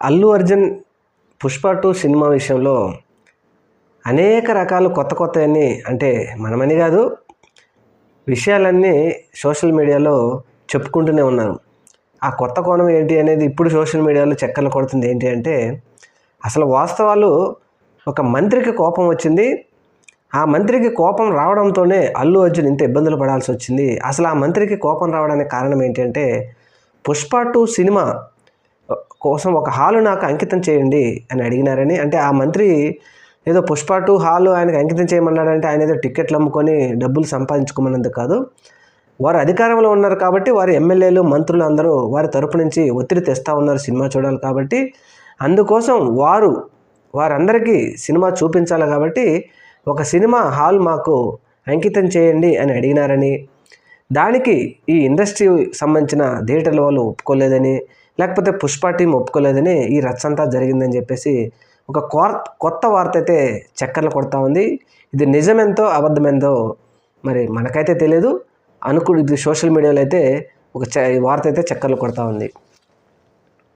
Allu Arjun Pushpa two cinema విషయంలో అనేక రకాలు కొత్త కొత్తవన్నీ అంటే మనమని కాదు విషయాలన్నీ సోషల్ మీడియాలో చెప్పుకుంటూనే ఉన్నారు. ఆ కొత్త కోణం ఏంటి అనేది ఇప్పుడు సోషల్ మీడియాలో చక్కర్లు కొడుతుంది ఏంటి అంటే అసలు వాస్తవాలు ఒక మంత్రికి కోపం వచ్చింది. ఆ మంత్రికి కోపం రావడంతోనే అల్లు అర్జున్ ఇంత ఇబ్బందులు పడాల్సి వచ్చింది. అసలు ఆ మంత్రికి కోపం రావడానికి కారణం ఏంటంటే పుష్ప టూ సినిమా కోసం ఒక హాలు నాకు అంకితం చేయండి అని అడిగినారని. అంటే ఆ మంత్రి ఏదో పుష్ప టూ హాలు ఆయనకు అంకితం చేయమన్నాడంటే ఆయన ఏదో టికెట్లు అమ్ముకొని డబ్బులు సంపాదించుకోమన్నందుకు కాదు. వారు అధికారంలో ఉన్నారు కాబట్టి వారి ఎమ్మెల్యేలు మంత్రులు అందరూ వారి తరపు నుంచి ఒత్తిడి తెస్తూ ఉన్నారు సినిమా చూడాలి కాబట్టి. అందుకోసం వారు వారందరికీ సినిమా చూపించాలి కాబట్టి ఒక సినిమా హాల్ మాకు అంకితం చేయండి అని అడిగినారని దానికి ఈ ఇండస్ట్రీ సంబంధించిన థియేటర్ల వాళ్ళు ఒప్పుకోలేదని లేకపోతే పుష్ప టీం ఒప్పుకోలేదని ఈ రచ్చంతా జరిగిందని చెప్పేసి ఒక కొత్త వార్త అయితే చక్కర్లు కొడతా ఉంది. ఇది నిజమెంతో అబద్ధమెంతో మరి మనకైతే తెలియదు అనుకుని ఇది సోషల్ మీడియాలో అయితే ఒక చ ఈ వార్త అయితే చక్కర్లు కొడతా ఉంది.